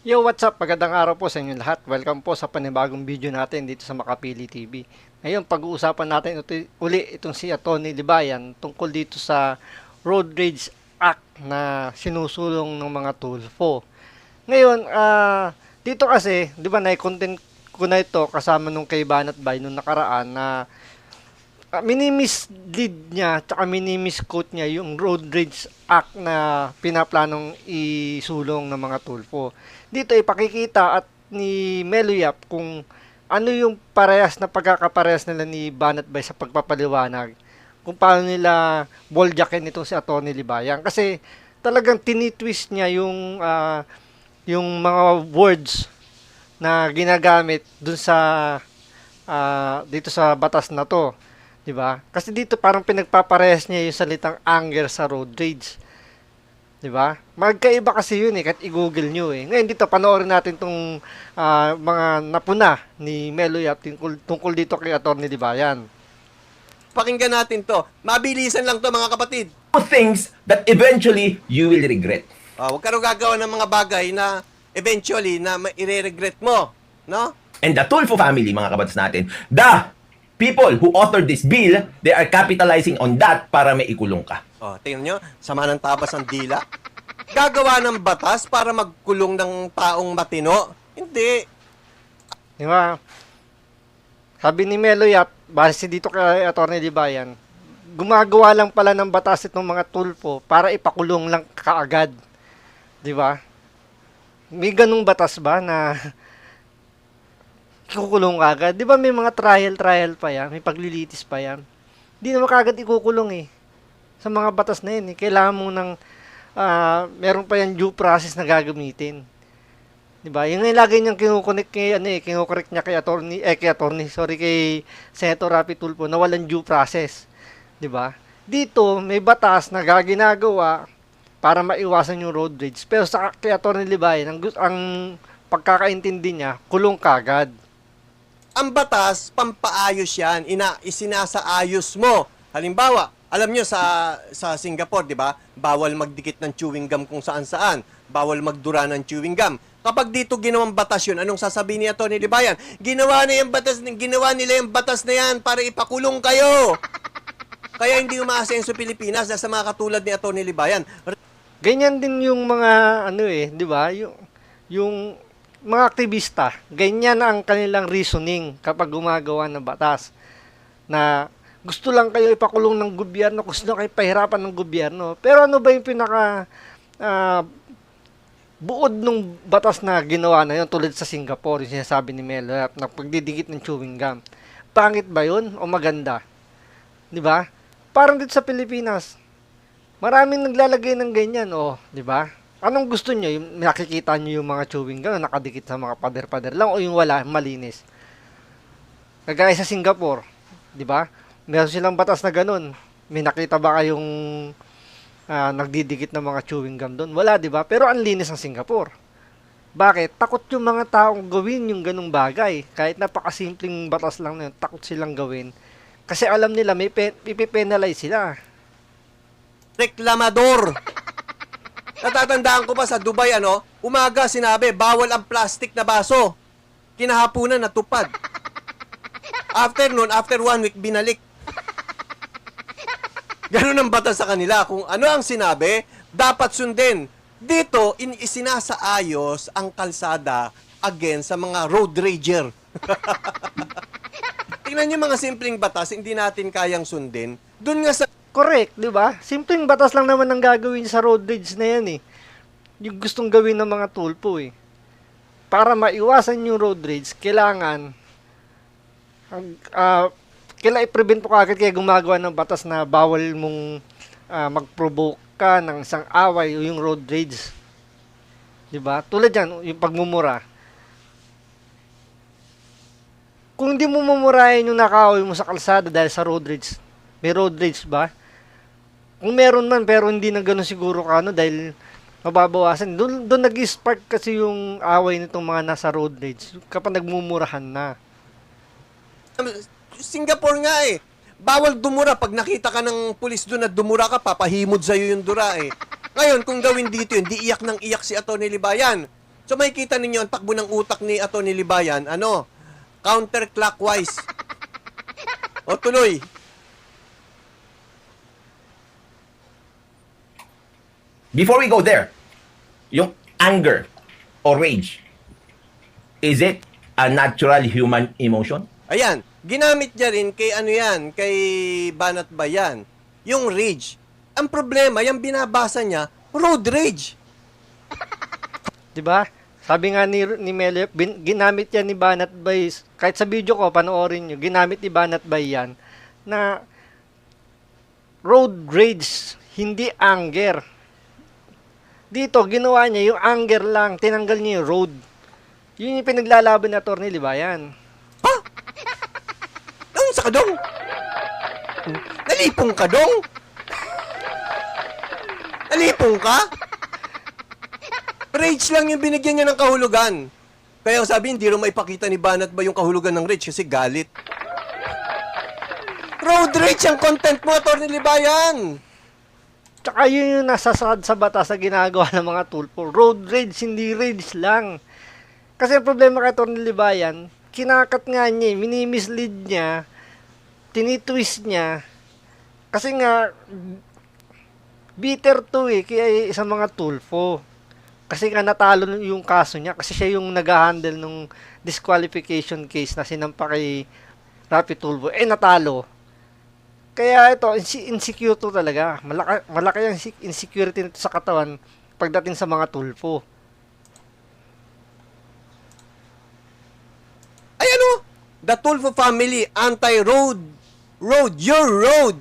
Yo, what's up? Magandang araw po sa inyo lahat. Welcome po sa panibagong video natin dito sa Makapili TV. Ngayon, pag-uusapan natin uli itong si Atty. Libayan tungkol dito sa Road Rage Act na sinusulong ng mga Tulfo. Ngayon, ah, dito kasi, di ba, na-content ko na ito kasama nung kay Banat Bay nung nakaraan na uh, minimislead niya tsaka minimisquote niya yung Road Rage Act na pinaplanong isulong ng mga tulpo. Dito ipakikita at ni Meloyap kung ano yung parehas na pagkakaparehas nila ni Banat Bay sa pagpapaliwanag kung paano nila boljakin itong si Atty. Libayan. Kasi talagang tinitwist niya yung ah, yung mga words na ginagamit dun sa ah, dito sa batas na to. 'Di ba? Kasi dito parang pinagpaparehas niya yung salitang anger sa road rage. 'Di ba? Magkaiba kasi yun eh, kahit i-google nyo eh. Ngayon dito panoorin natin tong ah, mga napuna ni Meloyap tungkol, tungkol dito kay Atty. Libayan. Pakinggan natin to. Mabilisan lang to mga kapatid. do things that eventually you will regret. Ah, huwag ka rin gagawa ng mga bagay na eventually na i-regret mo. No? And the Tulfo family, mga kabats natin, the people who authored this bill, they are capitalizing on that para may ikulong ka. Oh, tingnan nyo, sama ng tabas ang dila. Gagawa ng batas para magkulong ng taong matino? Hindi. Di ba? Sabi ni Meloyap, base dito kay Atty. Libayan, gumagawa lang pala ng batas itong mga tulpo para ipakulong lang kaagad. Di ba? May ganung batas ba na ikukulong kaagad? Di ba may mga trial-trial pa yan? May paglilitis pa yan? Di naman kaagad ikukulong eh. Sa mga batas na yun eh. Kailangan mo ng ah, meron pa yan due process na gagamitin. 'Di ba? Yung nilagay niyang kinukunik kay ano eh, kinukorek niya kay attorney eh kay attorney, sorry kay Senator Rapi Tulfo na walang due process. 'Di ba? Dito may batas na gaginagawa para maiwasan yung road rage. Pero sa kay attorney Libayan, ang, ang pagkakaintindi niya, kulong kagad. Ang batas, pampaayos yan. Ina, isinasaayos mo. Halimbawa, alam nyo sa sa Singapore, di ba? Bawal magdikit ng chewing gum kung saan-saan. Bawal magdura ng chewing gum. Kapag dito ginawang batas yun, anong sasabihin ni Tony Libayan? Ginawa na yung batas, ginawa nila yung batas na yan para ipakulong kayo. Kaya hindi umaasenso Pilipinas dahil sa mga katulad ni Tony Libayan. Ganyan din yung mga ano eh, 'di ba? Yung yung mga aktivista, ganyan ang kanilang reasoning kapag gumagawa ng batas na gusto lang kayo ipakulong ng gobyerno, gusto kayo pahirapan ng gobyerno. Pero ano ba yung pinaka ah, buod nung batas na ginawa na yun tulad sa Singapore, yung sinasabi ni Melo, na pagdidikit ng chewing gum. Pangit ba yun o maganda? 'Di ba? Parang dito sa Pilipinas, Maraming naglalagay ng ganyan, oh, 'di ba? Anong gusto niyo? Yung nakikita niyo yung mga chewing gum na nakadikit sa mga pader-pader lang o yung wala, malinis? Kagaya sa Singapore, 'di ba? Meron silang batas na ganun. May nakita ba kayong ah, nagdidikit ng mga chewing gum doon? Wala, 'di ba? Pero ang linis ng Singapore. Bakit? Takot yung mga taong gawin yung ganung bagay. Kahit napakasimpleng batas lang na yun, takot silang gawin. Kasi alam nila may pe- ipipenalize sila. reklamador. Natatandaan ko pa sa Dubai, ano, umaga sinabi, bawal ang plastic na baso. Kinahapunan, natupad. After noon, after one week, binalik. Ganun ang batas sa kanila. Kung ano ang sinabi, dapat sundin. Dito, in isinasaayos ang kalsada against sa mga road rager. Tingnan niyo mga simpleng batas, hindi natin kayang sundin. Doon nga sa Correct, di ba? Simpleng batas lang naman ang gagawin sa road rage na yan eh. Yung gustong gawin ng mga tulpo eh. Para maiwasan yung road rage, kailangan ang ah, kailangan i-prevent mo kagad kaya gumagawa ng batas na bawal mong ah, mag-provoke ka ng isang away o yung road rage. 'Di ba? Tulad yan, yung pagmumura. Kung hindi mo mumurahin yung nakaway mo sa kalsada dahil sa road rage, may road rage ba? Kung meron man pero hindi na gano'n siguro ka ano dahil mababawasan. Doon doon nag-spark kasi yung away nitong mga nasa road rage kapag nagmumurahan na. Singapore nga eh. Bawal dumura. Pag nakita ka ng pulis doon na dumura ka, papahimod sa'yo yung dura eh. Ngayon, kung gawin dito yun, di iyak ng iyak si Atty. Libayan. So makikita ninyo ang takbo ng utak ni ni Libayan, ano? Counterclockwise. o tuloy. Before we go there, yung anger or rage, is it a natural human emotion? Ayan, ginamit niya rin kay ano yan, kay Banat Bayan, yung rage. Ang problema, yung binabasa niya, road rage. 'Di ba? Sabi nga ni ni Melo, bin, ginamit yan ni Banat Bay kahit sa video ko panoorin niyo, ginamit ni Banat Bay yan na road rage, hindi anger. Dito ginawa niya yung anger lang, tinanggal niya yung road. Yun yung pinaglalaban na Atty. Libayan. Ha? Anong sa kadong? Nalipong ka dong? Nalipong ka? Rage lang yung binigyan niya ng kahulugan. Kaya sabi, hindi rin maipakita ni Banat ba yung kahulugan ng rage kasi galit. Road rage ang content mo, Atty. Libayan. Tsaka yun yung nasasad sa batas na ginagawa ng mga tulpo. Road rage, hindi rage lang. Kasi ang problema kay Atty. Libayan, kinakat nga niya, eh, minimislead niya, tinitwist niya. Kasi nga, bitter to eh, kaya sa mga tulpo. Kasi nga natalo yung kaso niya, kasi siya yung nag-handle nung disqualification case na sinampa kay Rapi Tulfo. Eh, natalo. Kaya ito, inse- insecure to talaga. Malaki, malaki ang inse- insecurity nito sa katawan pagdating sa mga tulpo. Ay ano? The Tulfo family, anti-road. Road, your road.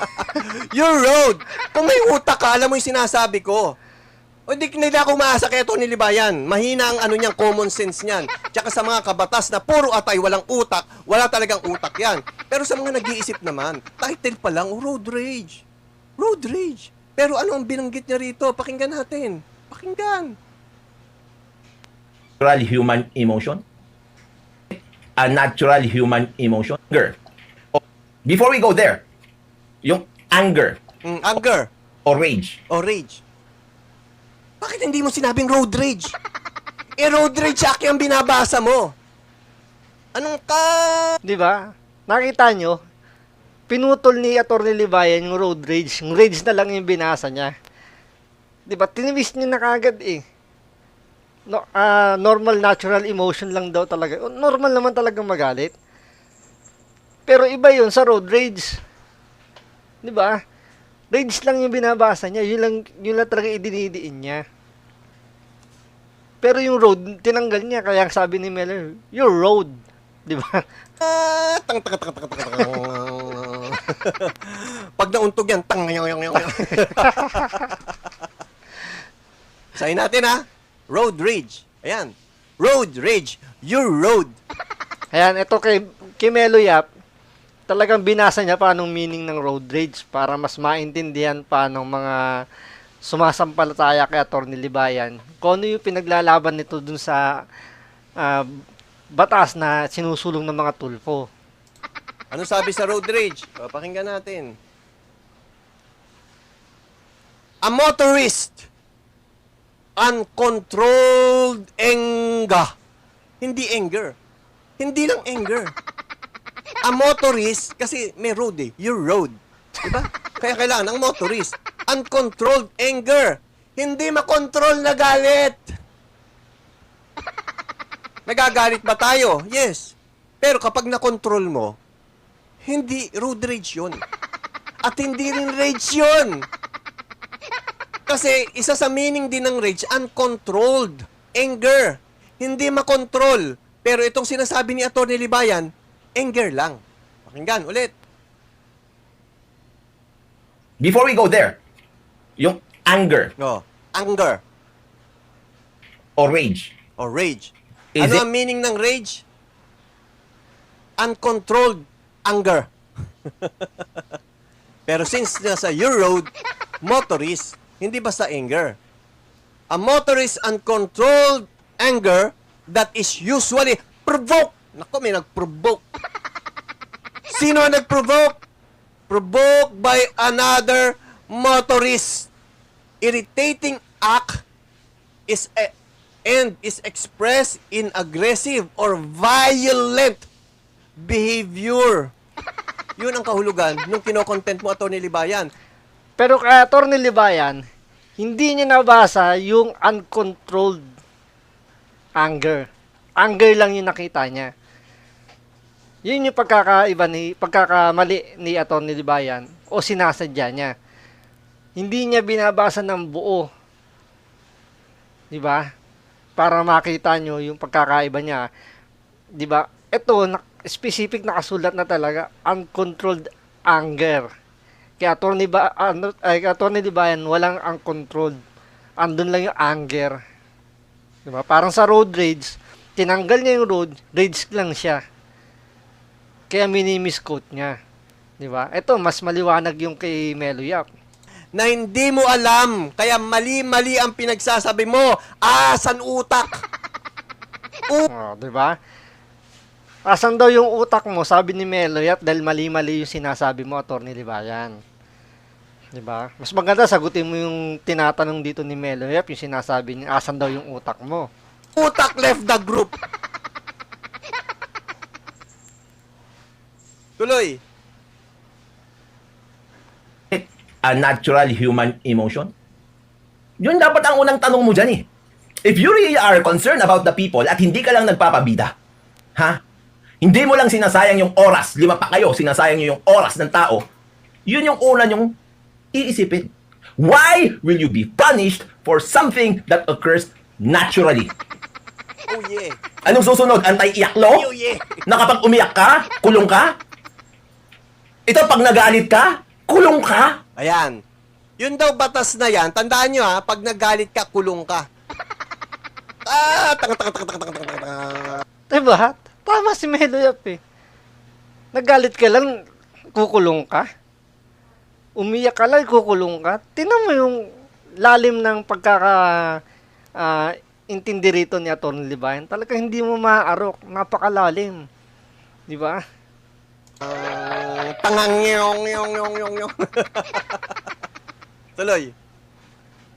your road. Kung may utak ka, alam mo yung sinasabi ko. O di nila ako maasa kay Tony Libayan. Mahina ang ano niyang common sense niyan. Tsaka sa mga kabatas na puro atay, walang utak, wala talagang utak yan. Pero sa mga nag-iisip naman, title pa lang, oh, road rage. Road rage. Pero ano ang binanggit niya rito? Pakinggan natin. Pakinggan. Natural human emotion? A natural human emotion? Anger. Before we go there, yung anger Mm, anger or rage, o rage. Bakit hindi mo sinabing road rage? Eh, road rage aki ang binabasa mo. Anong ka... Di ba? Nakita nyo? Pinutol ni Atty. Libayan yung road rage. Yung rage na lang yung binasa niya. Di ba? Tiniwis niya na kagad eh. No, ah, normal natural emotion lang daw talaga. Normal naman talaga magalit. Pero iba yun sa road rage. Di ba? Rage lang yung binabasa niya. Yun lang, yun lang talaga idinidiin niya. Pero yung road, tinanggal niya. Kaya ang sabi ni Miller, your road. Di ba? Ah, tang tang tang tang tang tang. Pag nauntog yan, tang yang yang yang. Sayin natin ha. Road rage. Ayan. Road rage. Your road. Ayan, ito kay, kay Melo Yap, talagang binasa niya pa anong meaning ng road rage para mas maintindihan pa ng mga sumasampalataya kay Atty. Libayan kung ano yung pinaglalaban nito dun sa ah, batas na sinusulong ng mga tulpo. Ano sabi sa road rage? O, pakinggan natin. A motorist uncontrolled anger. Hindi anger. Hindi lang anger. A motorist, kasi may road eh. Your road. Diba? Kaya kailangan ng motorist. Uncontrolled anger. Hindi makontrol na galit. Nagagalit ba tayo? Yes. Pero kapag nakontrol mo, hindi road rage yun. At hindi rin rage yun. Kasi isa sa meaning din ng rage, uncontrolled. Anger. Hindi makontrol. Pero itong sinasabi ni Atty. Libayan, anger lang. Pakinggan ulit. before we go there, yung anger No. Anger or rage, or rage. Is ano it- ang meaning ng rage? Uncontrolled anger. Pero since nasa your road, motorist, hindi basta anger. A motorist uncontrolled anger that is usually provoke. Nako, may nag-provoke. Sino ang nag-provoke? Provoked by another motorist. Irritating act is a and is expressed in aggressive or violent behavior. Yun ang kahulugan nung kinokontent mo, Atty. Libayan. Pero kay Atty. Libayan, hindi niya nabasa yung uncontrolled anger. Anger lang yung nakita niya. Yun yung pagkakaiba ni, pagkakamali ni Atty. Libayan o sinasadya niya. Hindi niya binabasa ng buo. Di ba? Para makita nyo yung pagkakaiba niya. Di ba? Ito, na, specific nakasulat na talaga, uncontrolled anger. Kaya attorney ba ano, ay attorney Libayan walang uncontrolled. Andun lang yung anger. 'Di ba? Parang sa road rage, tinanggal niya yung road, rage lang siya. Kaya minimisquote niya. 'Di ba? Ito mas maliwanag yung kay Melo Yap. Na hindi mo alam, kaya mali-mali ang pinagsasabi mo. Asan utak? Oh, 'di ba? Asan daw yung utak mo? Sabi ni Melo Yap dahil mali-mali yung sinasabi mo, attorney Libayan. 'Di ba? Mas maganda sagutin mo yung tinatanong dito ni Melo Yap, yung sinasabi niya, asan daw yung utak mo? Utak left the group. Tuloy. A natural human emotion? Yun dapat ang unang tanong mo dyan eh. If you really are concerned about the people at hindi ka lang nagpapabida, ha? Hindi mo lang sinasayang yung oras, lima pa kayo, sinasayang nyo yung oras ng tao, yun yung una nyong iisipin. Why will you be punished for something that occurs naturally? Oh yeah. Anong susunod? Antay-iyaklo? Oh yeah. Na kapag umiyak ka, kulong ka? Ito, pag nagalit ka, kulong ka? Ayan. Yun daw batas na yan. Tandaan nyo ha, pag nagalit ka, kulong ka. Ah, tanga tanga tanga tanga tanga tanga tanga. Diba? Tama si Melo Yap eh. Nagalit ka lang, kukulong ka. Umiyak ka lang, kukulong ka. Tinan mo yung lalim ng pagkaka ah, intindi rito ni Atty. Libayan. Talaga hindi mo maaarok. Napakalalim. Di ba? Ah, tangang yong yong yong yong yong. Tuloy.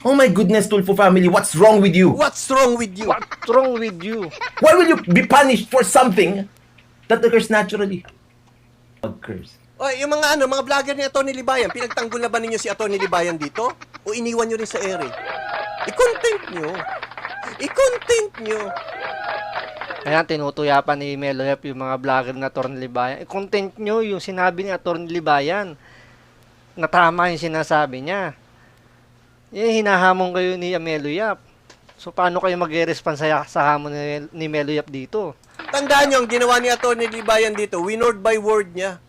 Oh my goodness, Tulfo family, what's wrong with you? What's wrong with you? What's wrong with you? Why will you be punished for something that occurs naturally? Occurs. O, yung mga ano, mga vlogger ni Atty. Libayan, pinagtanggol na ba ninyo si Atty. Libayan dito? O iniwan nyo rin sa ere? I-content nyo. I-content nyo. Ayan, tinutuyapan ni Melo Yap yung mga vlogger na Atty. Libayan. I-content nyo yung sinabi ni Atty. Libayan. Na tama yung sinasabi niya. Eh, hinahamon kayo ni Melo Yap. So, paano kayo mag-response sa, sa hamon ni, ni Melo Yap dito? Tandaan nyo, ang ginawa ni Atty. Libayan dito, winord by word niya.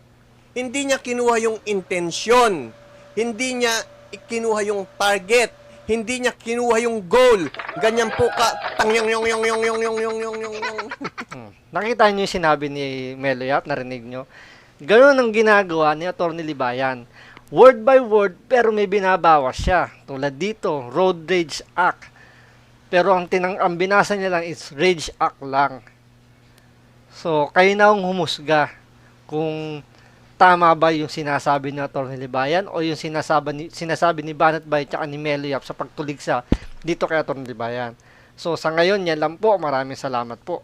Hindi niya kinuha yung intensyon. Hindi niya kinuha yung target. Hindi niya kinuha yung goal. Ganyan po ka, tangyong yung yung yung yung yung yung yung yung yung. Hmm. Nakita niyo yung sinabi ni Melo Yap, narinig nyo? Ganun ang ginagawa ni Atty. Libayan. Word by word, pero may binabawas siya. Tulad dito, Road Rage Act. Pero ang, tinang, ang binasa niya lang is Rage Act lang. So, kayo na ang humusga kung tama ba yung sinasabi ni Atty. Libayan o yung sinasabi ni, sinasabi ni Banat Bay at ni Melo Yap sa pagtulig sa dito kay Atty. Libayan. So, sa ngayon, yan lang po. Maraming salamat po.